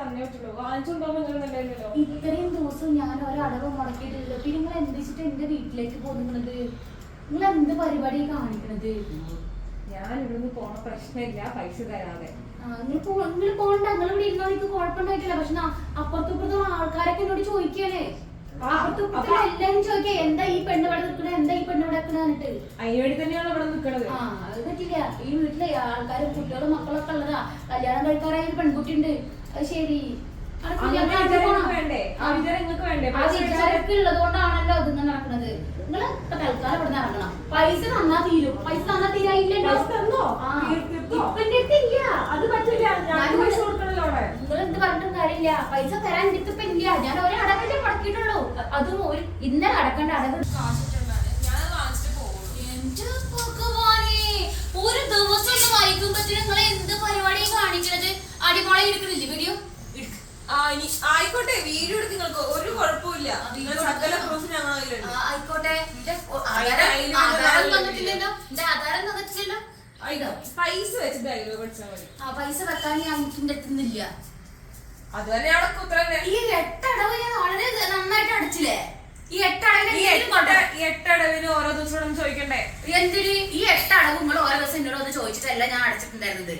തന്നേ പറ്റുള്ളൂ. വാങ്ങിച്ചുകൊണ്ടുപോകുമ്പോൾ നിങ്ങൾ നല്ലതല്ലോ ഇത്രയും ദിവസം ഞാൻ ഒരടവ് മുടക്കിയിട്ടില്ല പിന്നെ നിങ്ങൾ എന്ത് വെച്ചിട്ട് എന്റെ വീട്ടിലേക്ക് പോകുന്നത്? നിങ്ങൾ എന്ത് പരിപാടി കാണിക്കണത്? ഞാൻ ഇവിടുന്ന് പോണ പ്രശ്നമില്ല. പൈസ തരാതെ. നിങ്ങൾ പോകണ്ട നിങ്ങൾ ഇവിടെ ഇരുന്നാൽ നിങ്ങൾക്ക് കുഴപ്പമുണ്ടായിട്ടില്ല. പക്ഷെ അപ്പുറത്തും ഇപ്പുറത്തും ആൾക്കാരൊക്കെ എന്നോട് ചോദിക്കാനേ അപ്പുറത്തും ഇപ്പുറത്തും എല്ലാരും ചോദിക്കാ എന്താ ഈ പെണ്ണ് ഇവിടെ നിൽക്കണേ? എന്താ ഈ പെണ്ണ് ഇവിടെ നിൽക്കണേ? എന്നിട്ട്. അതിന് വേണ്ടി തന്നെയാണ് ഇവിടെ നിൽക്കണത്. ആ അത് പറ്റില്ല. ഈ വീട്ടിലെ ആൾക്കാരും കുട്ടികളും മക്കളൊക്കെ ഉള്ളതാ. കല്യാണം കഴിക്കാറായ ഒരു പെൺകുട്ടി ഉണ്ട് ശരി. അത് ഉള്ളതുകൊണ്ടാണല്ലോ ഇതിങ്ങനെ നടക്കുന്നത് നിങ്ങൾ ഇപ്പൊ തൽക്കാലം ഇവിടെ ഇറങ്ങണം. പൈസ തന്നാ തീരും. പൈസ തന്നാ തീരായില്ലല്ലോ അത് നിങ്ങൾ എന്ത് പറഞ്ഞിട്ടും കാര്യമില്ല. പൈസ തരാൻ ഇപ്പൊ ഇല്ല. ഞാൻ ഒരു അടവല്ലേ മുടക്കിയിട്ടുള്ളൂ. അതും ഒരു ഇന്നലെ അടക്കേണ്ട അടവ്. ഒരു ദിവസം ഒന്ന് വായിക്കുമ്പത്തിന് നിങ്ങൾ എന്ത് കാണിക്കണത്? അടിമോളെ എടുക്കണില്ലേ വീഡിയോ ആയിക്കോട്ടെ വീഡിയോ എടുത്ത് നിങ്ങൾക്ക്. ഒരു കുഴപ്പമില്ല നിങ്ങൾ സകല പ്രൂഫ് ഞങ്ങൾ കയ്യിലുണ്ട്. ആയിക്കോട്ടെ. ആധാരം തന്നിട്ടില്ലല്ലോ. എന്റെ ആധാരം തന്നിട്ടില്ലല്ലോ. പൈസ വെച്ചിട്ട് അയലോ പഠിച്ചാൽ മതി. ആ പൈസ വെക്കാൻ ഞാൻ എത്തുന്നില്ല അത് ഈ ഉത്തരം ഈ എട്ടടവ് ഞാൻ വളരെ നന്നായിട്ട് അടിച്ചില്ലേ? ഈ എട്ടടവിന് ഈ ഈ ഓരോ ദിവസം ചോദിക്കണ്ടേ? എന്തിന്? ഈ എട്ടടവ് നിങ്ങൾ ഓരോ ദിവസം എന്നോട് ഒന്ന് ചോദിച്ചിട്ടല്ല ഞാൻ അടച്ചിട്ടുണ്ടായിരുന്നത്.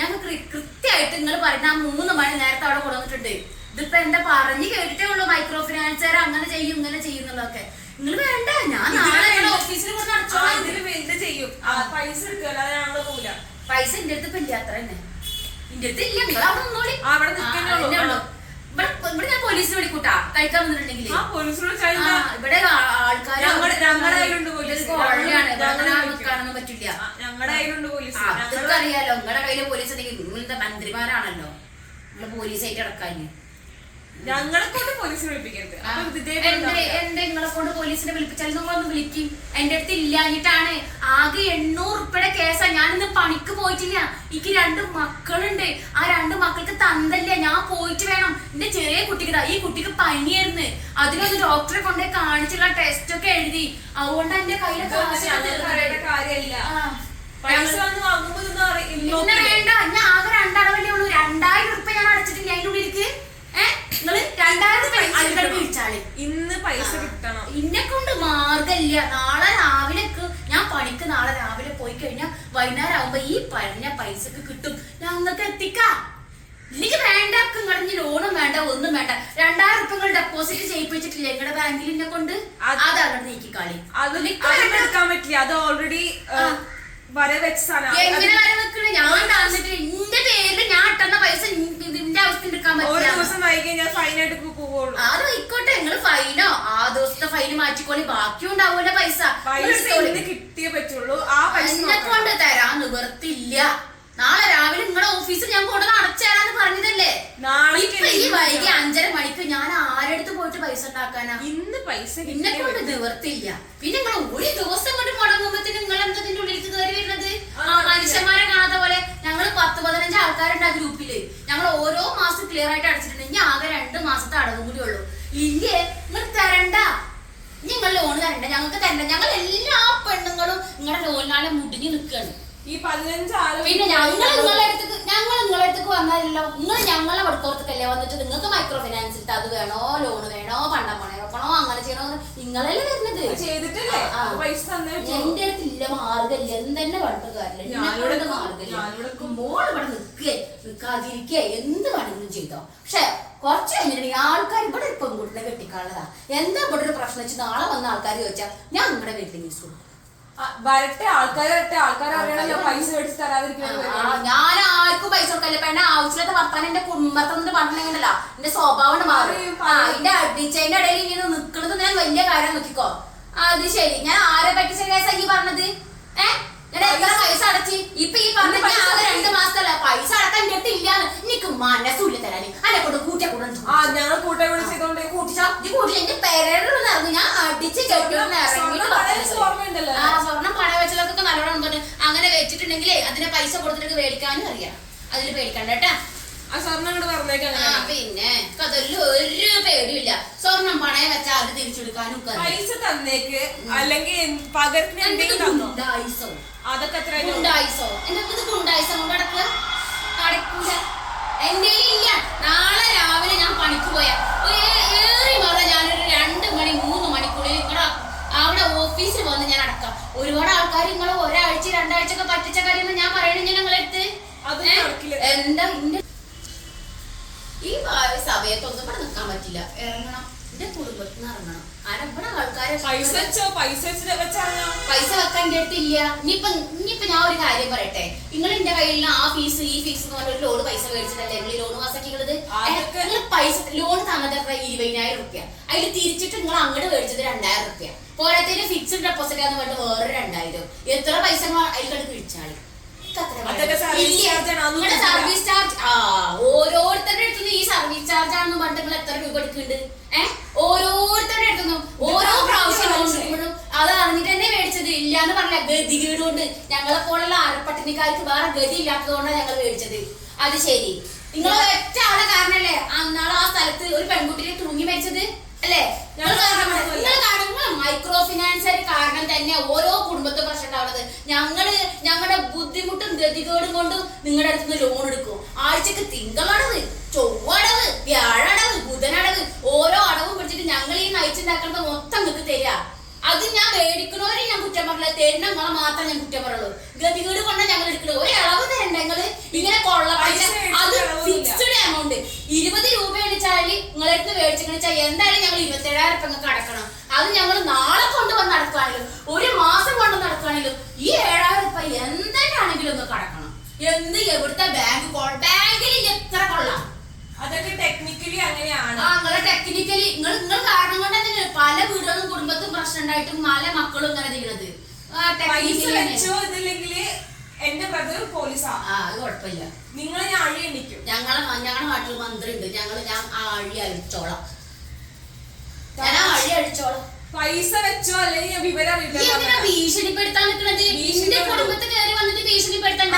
ഞങ്ങൾ കൃത്യമായിട്ട് നിങ്ങൾ പറയുന്ന ആ മൂന്ന് മണി നേരത്തെ അവിടെ കൊണ്ടുവന്നിട്ടുണ്ട്. ഇതിപ്പോ എന്താ പറഞ്ഞു കേട്ടിട്ടേ ഉള്ളൂ മൈക്രോ ഫിനാൻസുകാർ അങ്ങനെ ചെയ്യും ഇങ്ങനെ ചെയ്യും എന്നുള്ളതൊക്കെ നിങ്ങൾ വേണ്ട ഞാൻ നാളെ ഓഫീസിൽ കൊണ്ട് ആ, അടച്ചോളാം ചെയ്യും. പൈസ ഞങ്ങൾ പോവില്ല. പൈസ എന്റെ അടുത്ത് ഇപ്പൊ ഇല്ല അത്ര തന്നെ. എന്റെ അടുത്ത് ഇല്ല നിങ്ങൾ അവിടെ നിന്നോളി. ഇവിടെ ഇവിടെ ഞാൻ പോലീസിനെ വിളിക്കൂട്ടാ. കഴിക്കാൻ വന്നിട്ടുണ്ടെങ്കിൽ. ഇവിടെ ആൾക്കാർ കയ്യിലുണ്ട് പോലീസ്. കൊള്ളയാണ് ഞങ്ങൾ അങ്ങനെ വിളിക്കും. നിൽക്കാനൊന്നും പറ്റില്ല ഞങ്ങളുടെ കയ്യിലുണ്ട് പോലീസ് അതൊക്കെ ഞങ്ങൾ അറിയാലോ നിങ്ങളുടെ കയ്യിൽ പോലീസ് ഉണ്ടെങ്കിൽ നിങ്ങളുടെ മന്ത്രിമാരാണല്ലോ നിങ്ങൾ പോലീസായിട്ട് അടക്കാന് ഞങ്ങളെ കൊണ്ട് പോലീസിനെ വിളിപ്പിക്കരുത്. എന്റെ നിങ്ങളെ കൊണ്ട് പോലീസിനെ വിളിപ്പിച്ചാൽ നിങ്ങളൊന്ന് വിളിക്കും. എന്റെ അടുത്ത് ഇല്ലാഞ്ഞിട്ടാണ്. ആകെ എണ്ണൂറ് ഉറുപ്പയുടെ കേസാ. ഞാൻ ഇന്ന് പണിക്ക് പോയിട്ടില്ല. എനിക്ക് രണ്ട് മക്കളുണ്ട്. ആ രണ്ട് മക്കൾക്ക് തന്തല്ല. ഞാൻ പോയിട്ട് വേണം. എന്റെ ചെറിയ കുട്ടിക്ക് ഈ കുട്ടിക്ക് പനിയായിരുന്നു. അതിനൊന്ന് ഡോക്ടറെ കൊണ്ട് കാണിച്ചുള്ള ടെസ്റ്റ് ഒക്കെ എഴുതി. അതുകൊണ്ട് എന്റെ കയ്യിലെ കാര്യമില്ല ആ. പൈസ വന്ന് വാങ്ങുമ്പോ ഇതൊന്നും അറി- പിന്നെ നോക്കില്ലേ? വേണ്ട ഞാൻ ആകെ രണ്ടടവല്ലേ ഉള്ളൂ രണ്ടായിരം ഉറുപ്പ ഞാൻ അടച്ചിട്ടില്ല അതിന്റെ ഉള്ളിലേക്ക് ഏഹ് നിങ്ങൾ രണ്ടായിരം ഉറുപ്പ പൈസ അതിന്റെ കിട്ടണം. വിളിച്ചാൾ ഇന്ന് പൈസ കിട്ടണം ഇന്നെ കൊണ്ട് മാർഗമില്ല നാളെ രാവിലെ ഞാൻ പണിക്ക് നാളെ രാവിലെ പോയി കഴിഞ്ഞാൽ വൈകുന്നേരം ആവുമ്പോ ഈ പറഞ്ഞ പൈസക്ക് കിട്ടും. ഞാൻ നിങ്ങൾക്ക് എത്തിക്കാം. എനിക്ക് വേണ്ട നിങ്ങളുടെ ലോണും വേണ്ട ഒന്നും വേണ്ട. രണ്ടായിരം ഉറുപ്പ ഡെപ്പോസിറ്റ് ചെയ്യിപ്പിച്ചിട്ടില്ല നിങ്ങളുടെ ബാങ്കിൽ എന്നെ കൊണ്ട്? അതാണ് നീക്കി കളി അത്. എടുക്കാൻ പറ്റില്ല. അത് ഓൾറെഡി വരെ വെച്ച സാധനം എങ്ങനെ വരെ വെക്കണേ ഞാൻ തന്നിട്ട് എന്റെ പേരിൽ ഞാൻ ഇട്ടുന്ന പൈസ ഇതിന്റെ അവസ്ഥ എടുക്കാൻ ഒരു പറ്റില്ല ദിവസം വൈകി കഴിഞ്ഞാൽ ഫൈനായിട്ട് പോവുള്ളൂ. അത് ആയിക്കോട്ടെ നിങ്ങൾ ഫൈനോ ആ ദിവസത്തെ ഫൈന് മാറ്റിക്കോളി ബാക്കി ഉണ്ടാവൂല പൈസ. പൈസ എടുത്തോളി. ഇന്ന് കിട്ടിയേ പറ്റുള്ളൂ. ആ പൈസ എന്നെ കൊണ്ട് തരാൻ നിവർത്തില്ല. നാളെ രാവിലെ നിങ്ങളുടെ ഓഫീസിൽ ഞാൻ കൊണ്ടുവന്ന് അടച്ചേരാന്ന് പറഞ്ഞതല്ലേ? ഈ വൈകി അഞ്ചര മണിക്ക് ഞാൻ ആരെടുത്ത് പോയിട്ട് പൈസ ഉണ്ടാക്കാനാ? ഇന്ന് പൈസ ഇന്നെ കൊണ്ട് നിവർത്തില്ല. പിന്നെ നിങ്ങൾ ഒരു ദിവസം കൊണ്ട് മുടങ്ങുമ്പത്തിന് നിങ്ങൾ എന്താ ഇതിന്റെ ഉള്ളിലേക്ക് കയറി വരുന്നത്? മനുഷ്യന്മാരെ കാണാത്ത പോലെ ഞങ്ങൾ പത്ത് പതിനഞ്ച് ആൾക്കാരുണ്ട് ആ ഗ്രൂപ്പിൽ. ഞങ്ങൾ ഓരോ മാസം ക്ലിയർ ആയിട്ട് അടച്ചിട്ടുണ്ട്. ഇനി ആകെ രണ്ട് മാസത്തെ അടവും കൂടി ഉള്ളൂ ഇല്ലേ നിങ്ങൾ തരണ്ട. നിങ്ങൾ ലോൺ തരണ്ട. ഞങ്ങൾക്ക് തരണ്ട. ഞങ്ങൾ എല്ലാ പെണ്ണുങ്ങളും നിങ്ങളുടെ ലോണിനാലെ മുടിഞ്ഞു നിൽക്കുകയാണ് ഈ പതിനഞ്ച് ആൾ പിന്നെ ഞങ്ങൾ നിങ്ങളെ അടുത്തേക്ക് ഞങ്ങൾ നിങ്ങളെ അടുത്തേക്ക് വന്നാലല്ലോ. നിങ്ങൾ ഞങ്ങളെ വടക്കോർത്തേക്കല്ലേ വന്നിട്ട് നിങ്ങൾക്ക് മൈക്രോ ഫിനാൻസ് ഇട്ട് അത് വേണോ ലോൺ വേണോ പണ്ടം പണയം വെക്കണോ അങ്ങനെ ചെയ്യണോ നിങ്ങളല്ലേ വരുന്നത്. ചെയ്തിട്ടില്ലേ? പൈസ. എന്റെ അടുത്തില്ല മാർഗമില്ല എന്തെന്നെ ഞാനിവിടെ മാർഗമില്ല. മോൾ ഇവിടെ നിൽക്കേ നിൽക്കാതിരിക്കേ. എന്ത് വേണമെങ്കിലും ചെയ്തോ. പക്ഷെ കുറച്ച് കഴിഞ്ഞിട്ടുണ്ടെങ്കിൽ ആൾക്കാർ ഇവിടെ ഇപ്പം പെൺകുട്ടിനെ കെട്ടിക്കാനുള്ളതാ എന്താ ഇവിടെ ഒരു പ്രശ്നം വെച്ച് നാളെ വന്ന ആൾക്കാർ ചോദിച്ചാൽ ഞാൻ നിങ്ങളുടെ വീട്ടിൽ ന്യൂസ് കൊടുക്കും വരട്ടെ ആൾക്കാർ വരട്ടെ. ആൾക്കാർ അറിയണല്ലോ പൈസ മേടിച്ച് തരാതിരിക്കുന്നത് ഞാൻ ആർക്കും പൈസ കൊടുക്കില്ല എന്നെ ആവശ്യമില്ലാത്ത വർത്താനം എന്റെ കുടുംബത്തൊന്നും പറഞ്ഞിട്ടുണ്ടല്ലോ എന്റെ സ്വഭാവം മാറും. എന്റെ അടിച്ചതിന്റെ ഇടയിൽ ഇങ്ങനെ നിക്കണത് ഞാൻ വലിയ കാര്യം നോക്കിക്കോ. അത് ശരി. ഞാൻ ആരെ പറ്റി ശരിയാ ഈ പറഞ്ഞത്? ഏ? ഞാൻ എത്ര പൈസ അടച്ച്? ഇപ്പൊ ഈ പറഞ്ഞ ആകെ രണ്ട് മാസത്തല്ല പൈസ അടക്കാൻ എന്റെ അടുത്ത് ഇല്ലാന്ന്. എനിക്ക് മനസ്സൂല്ല തരാന്. അല്ലെ കൊണ്ട് കൂട്ടിയ കൂടെ ഞങ്ങൾ കൂട്ടിയ വിളിച്ചതുകൊണ്ട് കൂട്ടിച്ചോ ഇത് കൂട്ടി എന്റെ പെരേടുന്ന് ഇറങ്ങി ഞാൻ അടിച്ച് കെട്ടിയൊന്ന് ഇറങ്ങിയിട്ട് അതിൽ പേടിക്കണ്ട ആ സ്വർണം ആ പിന്നെ കഥല്ല ഒരു പേടിയില്ല സ്വർണം പണയം വെച്ചാൽ അത് തിരിച്ചെടുക്കാനും പൈസ തന്നേക്ക് അല്ലെങ്കിൽ അതൊക്കെ ഇല്ല. നാളെ രാവിലെ ഞാൻ പണിക്ക് പോയാ. ഒരു ഏറി മാറ ഞാനൊരു രണ്ട് മണി മൂന്ന് മണിക്കുള്ളിൽ നിങ്ങളുടെ അവിടെ ഓഫീസിൽ വന്ന് ഞാൻ അടക്കാം. ഒരുപാട് ആൾക്കാർ നിങ്ങളെ എന്താ ഇന്റെ ഈ സമയത്തൊന്നും ഇവിടെ നിൽക്കാൻ പറ്റില്ല. ഇറങ്ങണം. എന്റെ കുടുംബത്തിന് ഇറങ്ങണം. അനപ്പണ ആൾക്കാരെ? പൈസ പൈസ പൈസ വെക്കാൻ എന്റെ അടുത്ത് ഇല്ല. ഇനിയിപ്പൊ ഇനിയിപ്പൊ ഞാൻ ഒരു കാര്യം പറയട്ടെ. നിങ്ങൾ എന്റെ കയ്യിൽ ആ ഫീസ് ഈ ഫീസ് എന്ന് പറഞ്ഞ ലോൺ പൈസ മേടിച്ചിട്ടല്ലേ നിങ്ങൾ ലോൺ മാസാക്കിയത് നിങ്ങൾ പൈസ ലോൺ തന്നത് എത്ര ഇരുപതിനായിരം റുപ്യ. അതിൽ തിരിച്ചിട്ട് നിങ്ങൾ അങ്ങോട്ട് മേടിച്ചത് രണ്ടായിരം റുപ്യ. പോരാത്തതിന് ഫിക്സഡ് ഡെപ്പോസിറ്റ് ആണെന്ന് പറഞ്ഞിട്ട് വേറെ രണ്ടായിരം. എത്ര പൈസ അതിൽ കണ്ട് കിഴിച്ചാളി സർവീസ് ചാർജ് ആ ഓരോരുത്തരുടെ അടുത്തുനിന്ന് ഈ സർവീസ് ചാർജ് ആണെന്ന് പറഞ്ഞിട്ട് നിങ്ങൾ എത്ര രൂപ എടുക്കുന്നുണ്ട്? ഏഹ് ഓരോരുത്തരുടെ അടുത്തുനിന്നും ഓരോ പ്രാവശ്യം എടുക്കുമ്പോഴും അത് അറിഞ്ഞിട്ട് തന്നെ മേടിച്ചത് ഇല്ല എന്ന് പറഞ്ഞ ഗതികേട് കൊണ്ട് ഞങ്ങളെ പോലുള്ള അരപ്പട്ടിണിക്കാർക്ക് വേറെ ഗതി ഇല്ലാത്തതുകൊണ്ടാണ് ഞങ്ങൾ മേടിച്ചത്. അത് ശരി. നിങ്ങൾ ഒറ്റ ആളെ കാരണല്ലേ അന്നാൾ ആ സ്ഥലത്ത് ഒരു പെൺകുട്ടിയെ തൂങ്ങി മരിച്ചത്? അല്ലേ? മൈക്രോ ഫിനാൻസുകാർ കാരണം തന്നെ ഓരോ കുടുംബത്തെ പ്രശ്നം ഉണ്ടാവുന്നത് ഞങ്ങൾ ഞങ്ങളുടെ ബുദ്ധിമുട്ടും ഗതികേടും കൊണ്ടും നിങ്ങളുടെ അടുത്ത് നിന്ന് ലോൺ എടുക്കും. ആഴ്ചക്ക് തിങ്കളടവ് ചൊവ്വടവ് വ്യാഴടവ് ബുധനടവ് ഓരോ അടവും പിടിച്ചിട്ട് ഞങ്ങൾ ഈ നയിച്ചുണ്ടാക്കുന്നത് മൊത്തം നിങ്ങൾക്ക് തരിക അത് ഞാൻ മേടിക്കണവരെ ഞാൻ കുറ്റം പറഞ്ഞില്ല. തരുന്ന നിങ്ങളെ മാത്രം ഞാൻ കുറ്റം പറയുള്ളൂ. ഗതികേട് കൊണ്ടാണ് ഞങ്ങൾ എടുക്കുന്നത് ഒരു ഇളവ് തരണ്ട നിങ്ങൾ. ഇങ്ങനെ കൊള്ള അത്. ഫിക്സ്ഡ് എമൗണ്ട് ഇരുപത് രൂപ അടിച്ചാൽ നിങ്ങളെ അടുത്ത് മേടിച്ചിട്ട് എന്തായാലും ഞങ്ങൾ ഇരുപത്തേഴായിരം ഉറപ്പ് നിങ്ങൾക്ക് അടക്കണം അത് ഞങ്ങൾ നാളെ കൊണ്ടുവന്ന് അടക്കുകയാണെങ്കിലും ഒരു മാസം കൊണ്ട് നടക്കുകയാണെങ്കിലും ഈ ഏഴായിരം ഉറപ്പ് എന്തിനാണെങ്കിലും ഒന്ന് കടക്കണം. എന്ത് എവിടുത്തെ ബാങ്ക് ബാങ്കിൽ എത്ര കൊള്ളാം? അതൊക്കെ ടെക്നിക്കലി അങ്ങനെയാണ്. ആ നിങ്ങളെ ടെക്നിക്കലി നിങ്ങൾ നിങ്ങൾ കാരണം കൊണ്ട് തന്നെ പല വീടുകളും കുടുംബത്തും പ്രശ്നം ഉണ്ടായിട്ടും പല മക്കളും ഇങ്ങനെ ചെയ്യണത് പൈസ വെച്ചോ ഇതില്ലെങ്കിൽ എന്റെ ബ്രദർ പോലീസാ ആ അത് കുഴപ്പമില്ല. നിങ്ങളെ ഞാൻ അഴി എണ്ണിക്കും. ഞങ്ങളെ ഞങ്ങളുടെ നാട്ടിൽ മന്ത്രി ഉണ്ട് ഞങ്ങൾ ഞാൻ ആ അഴി അഴിച്ചോളാം ഞാൻ ആ അഴി അഴിച്ചോളാം പൈസ വെച്ചോ അല്ലെങ്കിൽ ഞാൻ വിവരം അറിയില്ല ഭീഷണിപ്പെടുത്താൻ നിൽക്കണത് നിന്റെ കുടുംബത്തിൽ കയറി വന്നിട്ട് ഭീഷണിപ്പെടുത്തണ്ട.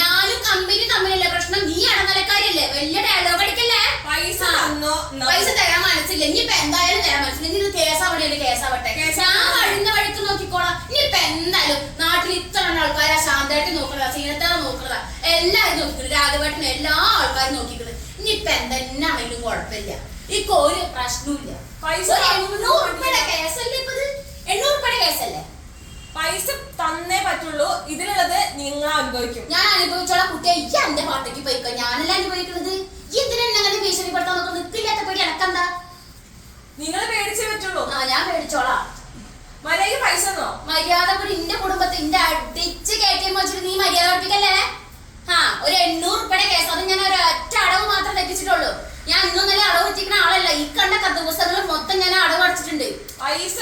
ഞാനും കമ്പനി തമ്മിലല്ലേ പ്രശ്നം. നീ ഇടനിലക്കാരിയല്ലേ വലിയ ഡയലോഗ് അടിക്കല്ലേ? പൈസ തന്നോ പൈസ തരാൻ മനസ്സില്ല. ഇനി ഇപ്പൊ എന്തായാലും തരാൻ മനസ്സില്ല ഇനി ഇത് കേസാവണേ കേസാവട്ടെ കേസ് ഞാൻ വഴുന്ന വഴിക്ക് നോക്കിക്കോളാം ഇനി ഇപ്പൊ എന്തായാലും നാട്ടിൽ ഇത്ര ആൾക്കാരെ ശാന്തമായിട്ട് നോക്കണതാ സീനത്താതെ നോക്കണതാ എല്ലാരും നോക്കിക്കുന്നത് രാഘവേട്ടനെ എല്ലാ ആൾക്കാരും നോക്കിക്കണ്. ഇനിയിപ്പൊ എന്തെന്നാണെങ്കിലും കുഴപ്പമില്ല. ഇപ്പൊ ഒരു പ്രശ്നമില്ല പൈസ ഒരു വാങ്ങുന്നത് എണ്ണൂറ് ഉറുപ്പിയുടെ കേസല്ലേ ഇപ്പൊ ഇത്? എണ്ണൂറ് ഉറുപ്പിയുടെ കേസല്ലേ? പൈസ തന്നേ പറ്റുള്ളൂ. ഇതിലുള്ളത് നിങ്ങൾ അനുഭവിക്കും. ഞാൻ അനുഭവിച്ചോളാം കുട്ടിയെ. ഈ എന്റെ പാട്ടേക്ക് പോയിക്കോ. ഞാനല്ല അനുഭവിക്കുന്നത് ഈ എന്തിനാ എന്നെ അങ്ങനെ ഭീഷണിപ്പെടുത്താൻ നോക്കുന്നത്? നിൽക്കില്ലാത്ത പേടി എനക്കെന്താ നിങ്ങൾ പേടിച്ചേ പറ്റുള്ളൂ. ആ ഞാൻ പേടിച്ചോളാ. മര്യാദ പൈസ തന്നോ? മര്യാദ കൂടി ഇന്റെ കുടുംബത്തിന്റെ അടിച്ച് കയറ്റി വെച്ചിട്ട് നീ മര്യാദ പഠിപ്പിക്കല്ലേ? ഒരു എണ്ണൂറ് രൂപയുടെ കേസ്. അത് ഞാൻ ഒരു ഒറ്റ അടവ് മാത്രം തെറ്റിച്ചിട്ടുള്ളൂ ഞാൻ ഇന്നും നല്ല അടവ് വെച്ചിരിക്കുന്ന ആളല്ല. ഈ കണ്ട കത്ത് പുസ്തകങ്ങൾ മൊത്തം ഞാൻ അടവ് അടിച്ചിട്ടുണ്ട്. പൈസ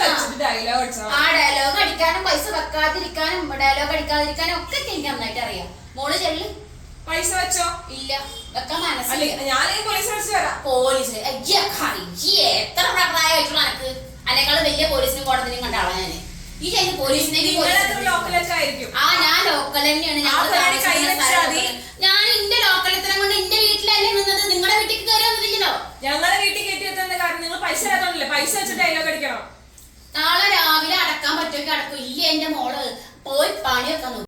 ആ ഡയലോഗ് അടിക്കാനും പൈസ വെക്കാതിരിക്കാനും ഡയലോഗ് അടിക്കാതിരിക്കാനും ഒക്കെ എനിക്ക് നന്നായിട്ട് അറിയാം. മോൾ ചെല്ലു. പൈസ വെച്ചോ? ഇല്ല. വെക്കാൻ മനസ്സിലായി ഞാൻ പോലീസ്. വിളിച്ചു വരാം പോലീസ് എത്ര പ്രായമായിട്ടുള്ള എനിക്ക് അതിനേക്കാളും വലിയ പോലീസിനും കോടതിനും കണ്ട ഞാൻ ഈ കഴിഞ്ഞ പോലീസിനെ ആ ഞാൻ ലോക്കൽ തന്നെയാണ്. വെച്ചാ. ഞാൻ